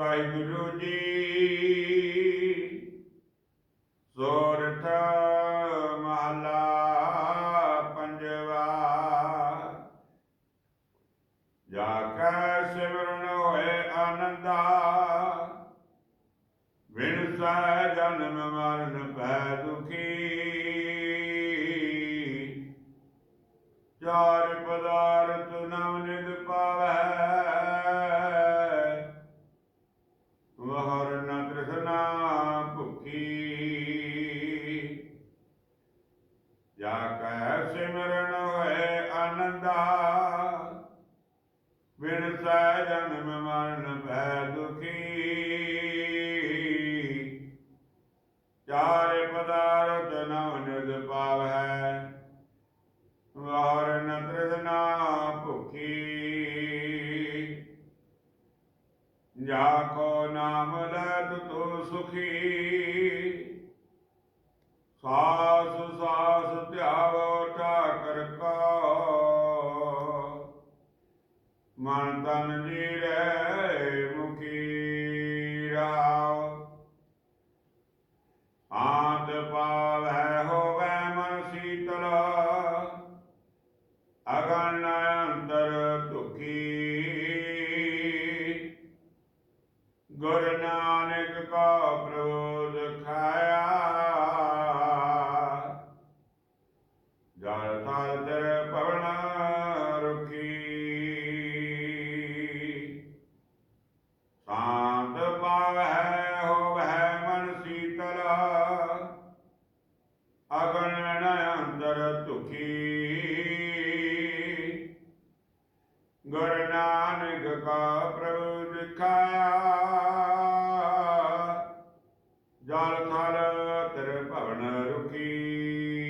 ਵਾਹਿਗੁਰੂ ਜੀ। ਸੋਰਠ ਮਹਲਾ ਪੰਜਵਾ। ਜਾ ਕੈ ਸਿਮਰਨ ਹੋਏ ਆਨੰਦਾ। ਵਿਣ ਸਹਿ ਜਨਮ ਮਰਨ ਭੈ ਦੁਖੀ। ਸਹਿ ਜਨਮ ਮਰਨ ਭੈ ਦੁਖੀ। ਚਾਰੇ ਪਦਾਰਥ ਨਵ ਨਿਦ ਪਾਵੈ ਵਾਰ ਨ ਭੁਖੀ। ਜਾ ਕੋ ਨਾਮ ਲੈ ਤੋ ਸੁਖੀ। ਮਨ ਤਨ ਜੀ ਰਹਿ ਮੁਖੀ ਰਾਵ ਆਦ ਪਾਵੈ ਹੋਵੈ ਮਨ ਸੀਤਲ, ਅਗਨ ਅੰਦਰ ਦੁਖੀ ਗੁਰ ਨਾਨਕ ਕਾ ਪ੍ਰੋਧ ਖਾਇਆ, ਜਲ ਥਲ ਦਰ ਪਵਨ ਰੁਖੀ। ਅਗਨ ਅੰਦਰ ਦੁਖੀ ਗੁਰ ਨਾਨਕ ਕਾ ਪ੍ਰਭੂ ਦਿਖਾਇਆ ਜਲ ਥਲ ਤਰ ਭਵਨ ਰੁਖੀ